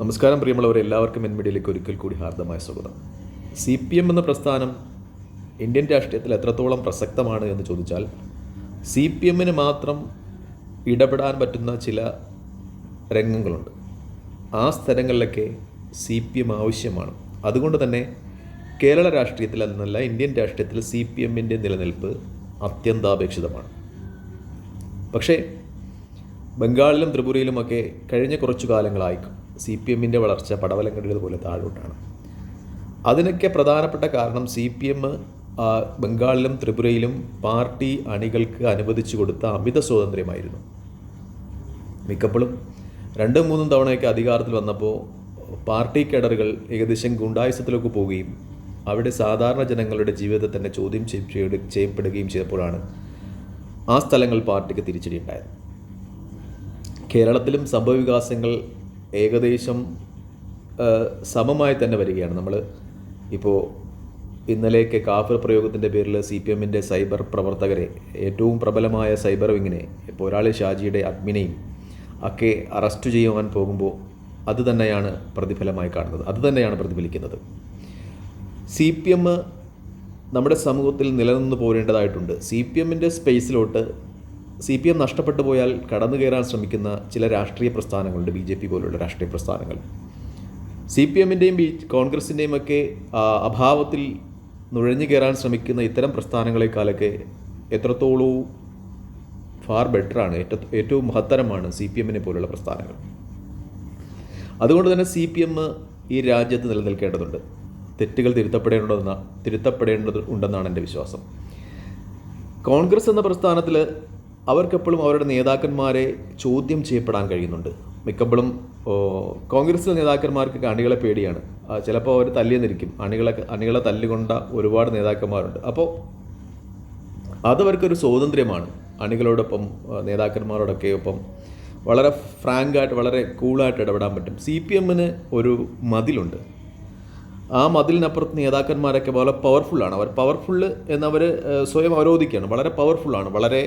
നമസ്കാരം പ്രിയമുള്ളവരെ. എല്ലാവർക്കും എൻ മീഡിയയിലേക്ക് ഒരിക്കൽ കൂടി ഹാർദമായ സ്വാഗതം. സി പി എം എന്ന പ്രസ്ഥാനം ഇന്ത്യൻ രാഷ്ട്രീയത്തിൽ എത്രത്തോളം പ്രസക്തമാണ് എന്ന് ചോദിച്ചാൽ സി പി എമ്മിന് മാത്രം ഇടപെടാൻ പറ്റുന്ന ചില രംഗങ്ങളുണ്ട്. ആ സ്ഥലങ്ങളിലൊക്കെ സി പി എം ആവശ്യമാണ്. അതുകൊണ്ട് തന്നെ കേരള രാഷ്ട്രീയത്തിൽ എന്നല്ല ഇന്ത്യൻ രാഷ്ട്രീയത്തിൽ സി പി എമ്മിന്റെ നിലനിൽപ്പ് അത്യന്താപേക്ഷിതമാണ്. പക്ഷേ ബംഗാളിലും ത്രിപുരയിലുമൊക്കെ കഴിഞ്ഞ കുറച്ചു കാലങ്ങളായി സി പി എമ്മിന്റെ വളർച്ച പടവലം പോലെ താഴോട്ടാണ്. അതിനൊക്കെ പ്രധാനപ്പെട്ട കാരണം സി പി എം ബംഗാളിലും ത്രിപുരയിലും പാർട്ടി അണികൾക്ക് അനുവദിച്ചു കൊടുത്ത അമിത സ്വാതന്ത്ര്യമായിരുന്നു. മിക്കപ്പോഴും രണ്ടും മൂന്നും തവണയൊക്കെ അധികാരത്തിൽ വന്നപ്പോൾ പാർട്ടി കേഡറുകൾ ഏകദേശം ഗുണ്ടായുസത്തിലേക്ക് പോവുകയും അവിടെ സാധാരണ ജനങ്ങളുടെ ജീവിതത്തെ തന്നെ ചോദ്യം ചെയ്യപ്പെടുകയും ചെയ്തപ്പോഴാണ് ആ സ്ഥലങ്ങൾ പാർട്ടിക്ക് തിരിച്ചടി ഉണ്ടായത് കേരളത്തിലും സംഭവവികാസങ്ങൾ ഏകദേശം സമമായി തന്നെ വരികയാണ്. നമ്മൾ ഇപ്പോൾ ഇന്നലെയൊക്കെ കാഫിർ പ്രയോഗത്തിന്റെ പേരിൽ സി പി എമ്മിന്റെ സൈബർ പ്രവർത്തകരെ ഏറ്റവും പ്രബലമായ സൈബർ വിങ്ങിനെ പോരാളി ഷാജിയുടെ അഡ്മിനെയും ഒക്കെ അറസ്റ്റ് ചെയ്യുവാൻ പോകുമ്പോൾ അത് തന്നെയാണ് പ്രതിഫലമായി കാണുന്നത്. അത് തന്നെയാണ് പ്രതിഫലിക്കുന്നത്. സി പി എം നമ്മുടെ സമൂഹത്തിൽ നിലനിന്ന് പോരേണ്ടതായിട്ടുണ്ട്. സി പി എമ്മിന്റെ സ്പേസിലോട്ട് സി പി എം നഷ്ടപ്പെട്ടു പോയാൽ കടന്നു കയറാൻ ശ്രമിക്കുന്ന ചില രാഷ്ട്രീയ പ്രസ്ഥാനങ്ങളുണ്ട് ബി ജെ പി പോലുള്ള രാഷ്ട്രീയ പ്രസ്ഥാനങ്ങൾ. സി പി എമ്മിന്റെയും ബി കോൺഗ്രസിന്റെയും ഒക്കെ അഭാവത്തിൽ നുഴഞ്ഞു കയറാൻ ശ്രമിക്കുന്ന ഇത്തരം പ്രസ്ഥാനങ്ങളെക്കാളൊക്കെ എത്രത്തോളവും ഫാർ ബെറ്ററാണ് ഏറ്റവും ഏറ്റവും മഹത്തരമാണ് സി പി എമ്മിനെ പോലുള്ള പ്രസ്ഥാനങ്ങൾ. അതുകൊണ്ട് തന്നെ സി പി എം ഈ രാജ്യത്ത് നിലനിൽക്കേണ്ടതുണ്ട്. തെറ്റുകൾ തിരുത്തപ്പെടേണ്ടതെന്ന തിരുത്തപ്പെടേണ്ടത് ഉണ്ടെന്നാണ് എന്റെ വിശ്വാസം. കോൺഗ്രസ് എന്ന പ്രസ്ഥാനത്തിൽ അവർക്കെപ്പോഴും അവരുടെ നേതാക്കന്മാരെ ചോദ്യം ചെയ്യപ്പെടാൻ കഴിയുന്നുണ്ട്. മിക്കപ്പോഴും കോൺഗ്രസിലെ നേതാക്കന്മാർക്ക് അണികളെ പേടിയാണ്. ചിലപ്പോൾ അവർ തല്ലിയെന്നിരിക്കും. അണികളെ അണികളെ തല്ലുകൊണ്ട ഒരുപാട് നേതാക്കന്മാരുണ്ട്. അപ്പോൾ അതവർക്കൊരു സ്വാതന്ത്ര്യമാണ്. അണികളോടൊപ്പം നേതാക്കന്മാരോടൊക്കെ ഒപ്പം വളരെ ഫ്രാങ്കായിട്ട് വളരെ കൂളായിട്ട് ഇടപെടാൻ പറ്റും. സി പി എമ്മിന് ഒരു മതിലുണ്ട്. ആ മതിലിനപ്പുറത്ത് നേതാക്കന്മാരൊക്കെ വളരെ പവർഫുള്ളാണ് അവർ പവർഫുള്ള് എന്നവർ സ്വയം അവരോധിക്കുകയാണ്. വളരെ പവർഫുള്ളാണ് വളരെ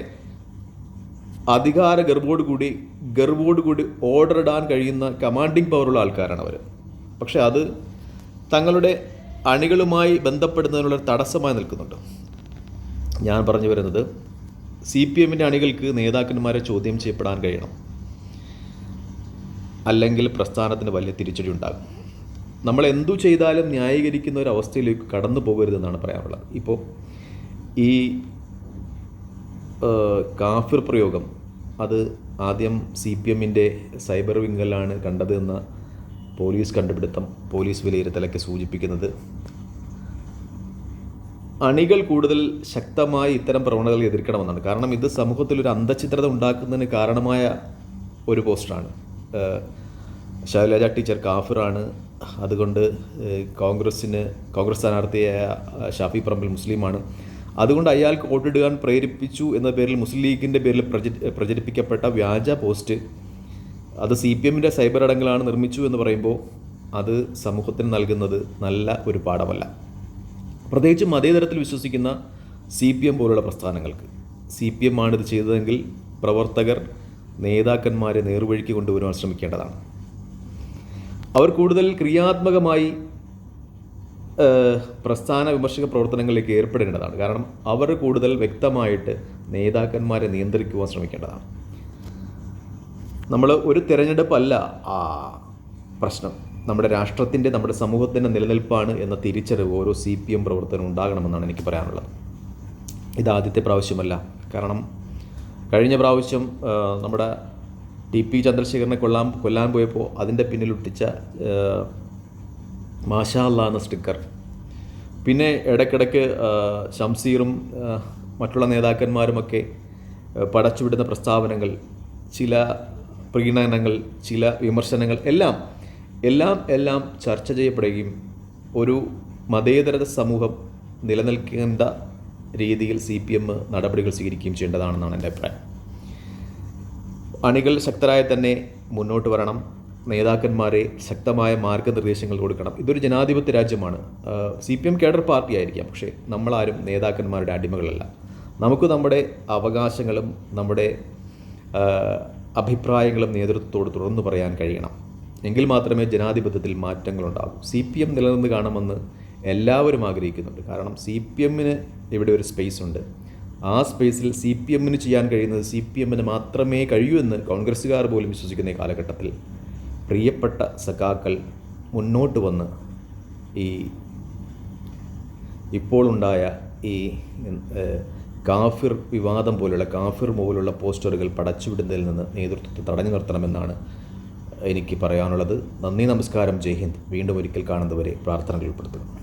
അധികാര ഗർഭോട് കൂടി ഗർഭോട് കൂടി ഓർഡർ ഇടാൻ കഴിയുന്ന കമാൻഡിങ് പവറുള്ള ആൾക്കാരാണ് അവർ പക്ഷേ അത് തങ്ങളുടെ അണികളുമായി ബന്ധപ്പെടുന്നതിനുള്ള തടസ്സമായി നിൽക്കുന്നുണ്ട്. ഞാൻ പറഞ്ഞു വരുന്നത് സി പി എമ്മിന്റെ അണികൾക്ക് നേതാക്കന്മാരെ ചോദ്യം ചെയ്യപ്പെടാൻ കഴിയണം. അല്ലെങ്കിൽ പ്രസ്ഥാനത്തിന് വലിയ തിരിച്ചടി ഉണ്ടാകും. നമ്മൾ എന്തു ചെയ്താലും ന്യായീകരിക്കുന്ന ഒരു അവസ്ഥയിലേക്ക് കടന്നു പോകരുതെന്നാണ് പറയാനുള്ളത്. ഇപ്പോൾ ഈ കാഫിർ പ്രയോഗം. അത് ആദ്യം സി പി എമ്മിന്റെ സൈബർ വിങ്ങലാണ് കണ്ടത് എന്ന പോലീസ് കണ്ടുപിടുത്തം പോലീസ് വിലയിരുത്തലൊക്കെ സൂചിപ്പിക്കുന്നത്. അണികൾ കൂടുതൽ ശക്തമായി ഇത്തരം പ്രവണതകൾ എതിർക്കണമെന്നാണ്. കാരണം ഇത് സമൂഹത്തിൽ ഒരു അന്തചിത്രത ഉണ്ടാക്കുന്നതിന് കാരണമായ ഒരു പോസ്റ്റാണ്. ശൈലജ ടീച്ചർ കാഫിറാണ്. അതുകൊണ്ട് കോൺഗ്രസ്സിന് കോൺഗ്രസ് സ്ഥാനാർത്ഥിയായ ഷാഫി പറമ്പിൽ മുസ്ലിമാണ്. അതുകൊണ്ട് അയാൾക്ക് വോട്ടിടുവാൻ പ്രേരിപ്പിച്ചു എന്ന പേരിൽ മുസ്ലിം ലീഗിന്റെ പേരിൽ പ്രച പ്രചരിപ്പിക്കപ്പെട്ട വ്യാജ പോസ്റ്റ് അത് സി പി എമ്മിന്റെ സൈബർ അടങ്കലാണ് നിർമ്മിച്ചു എന്ന് പറയുമ്പോൾ അത് സമൂഹത്തിന് നൽകുന്നത് നല്ല ഒരു പാഠമല്ല. പ്രത്യേകിച്ച് മതേതരത്തിൽ വിശ്വസിക്കുന്ന സി പി എം പോലുള്ള പ്രസ്ഥാനങ്ങൾക്ക്. സി പി എം ആണ് ഇത് ചെയ്തതെങ്കിൽ പ്രവർത്തകർ നേതാക്കന്മാരെ നേർവഴിക്ക് കൊണ്ടുവരുവാൻ ശ്രമിക്കേണ്ടതാണ്. അവർ കൂടുതൽ ക്രിയാത്മകമായി പ്രസ്ഥാന വിമർശക പ്രവർത്തനങ്ങളിലേക്ക് ഏർപ്പെടേണ്ടതാണ്. കാരണം അവർ കൂടുതൽ വ്യക്തമായിട്ട് നേതാക്കന്മാരെ നിയന്ത്രിക്കുവാൻ ശ്രമിക്കേണ്ടതാണ്. നമ്മൾ ഒരു തിരഞ്ഞെടുപ്പല്ല ആ പ്രശ്നം. നമ്മുടെ രാഷ്ട്രത്തിന്റെ നമ്മുടെ സമൂഹത്തിന്റെ നിലനിൽപ്പാണ് എന്ന തിരിച്ചറിവ് ഓരോ സി പി എം പ്രവർത്തനം ഉണ്ടാകണമെന്നാണ് എനിക്ക് പറയാനുള്ളത്. ഇത് ആദ്യത്തെ പ്രാവശ്യമല്ല. കാരണം കഴിഞ്ഞ പ്രാവശ്യം നമ്മുടെ ടി പി ചന്ദ്രശേഖരനെ കൊല്ലാൻ കൊല്ലാൻ പോയപ്പോൾ അതിന്റെ പിന്നിൽ ഒട്ടിച്ച മാഷാ അല്ലാ എന്ന സ്റ്റിക്കർ പിന്നെ ഇടയ്ക്കിടയ്ക്ക് ഷംസീറും മറ്റുള്ള നേതാക്കന്മാരുമൊക്കെ പടച്ചുവിടുന്ന പ്രസ്താവനകൾ ചില പ്രീണനങ്ങൾ ചില വിമർശനങ്ങൾ എല്ലാം എല്ലാം എല്ലാം ചർച്ച ചെയ്യപ്പെടുകയും ഒരു മതേതരത സമൂഹം നിലനിൽക്കേണ്ട രീതിയിൽ സി പി എം നടപടികൾ സ്വീകരിക്കുകയും ചെയ്യേണ്ടതാണെന്നാണ് എന്റെ അഭിപ്രായം. അണികൾ ശക്തരായി തന്നെ മുന്നോട്ട് വരണം. നേതാക്കന്മാരെ ശക്തമായ മാർഗനിർദ്ദേശങ്ങൾ കൊടുക്കണം. ഇതൊരു ജനാധിപത്യ രാജ്യമാണ്. C P M cadre party ആയിരിക്കാം പക്ഷേ നമ്മളാരും നേതാക്കന്മാരുടെ അടിമകളല്ല. നമുക്ക് നമ്മുടെ അവകാശങ്ങളും നമ്മുടെ അഭിപ്രായങ്ങളും നേതൃത്വത്തോട് തുറന്നു പറയാൻ കഴിയണം. എങ്കിൽ മാത്രമേ ജനാധിപത്യത്തിൽ മാറ്റങ്ങളുണ്ടാകൂ സി പി എം നിലനിന്ന് കാണുമെന്ന് എല്ലാവരും ആഗ്രഹിക്കുന്നുണ്ട്. കാരണം സി പി എമ്മിന് ഇവിടെ ഒരു സ്പേസ് ഉണ്ട്. ആ സ്പേസിൽ സി പി എമ്മിന് ചെയ്യാൻ കഴിയുന്നത് സി പി എമ്മിന് മാത്രമേ കഴിയൂ എന്ന് കോൺഗ്രസ്സുകാർ പോലും വിശ്വസിക്കുന്ന ഈ കാലഘട്ടത്തിൽ പ്രിയപ്പെട്ട സഖാക്കൾ മുന്നോട്ട് വന്ന് ഈ ഇപ്പോഴുണ്ടായ ഈ കാഫിർ വിവാദം പോലുള്ള കാഫിർ മുകളിലുള്ള പോസ്റ്ററുകൾ പടച്ചുവിടുന്നതിൽ നിന്ന് നേതൃത്വത്തെ തടഞ്ഞു നിർത്തണമെന്നാണ് എനിക്ക് പറയാനുള്ളത്. നന്ദി നമസ്കാരം. ജയ് ഹിന്ദ്. വീണ്ടും ഒരിക്കൽ കാണുന്നവരെ പ്രാർത്ഥനകൾ ഉൾപ്പെടുത്തുന്നു.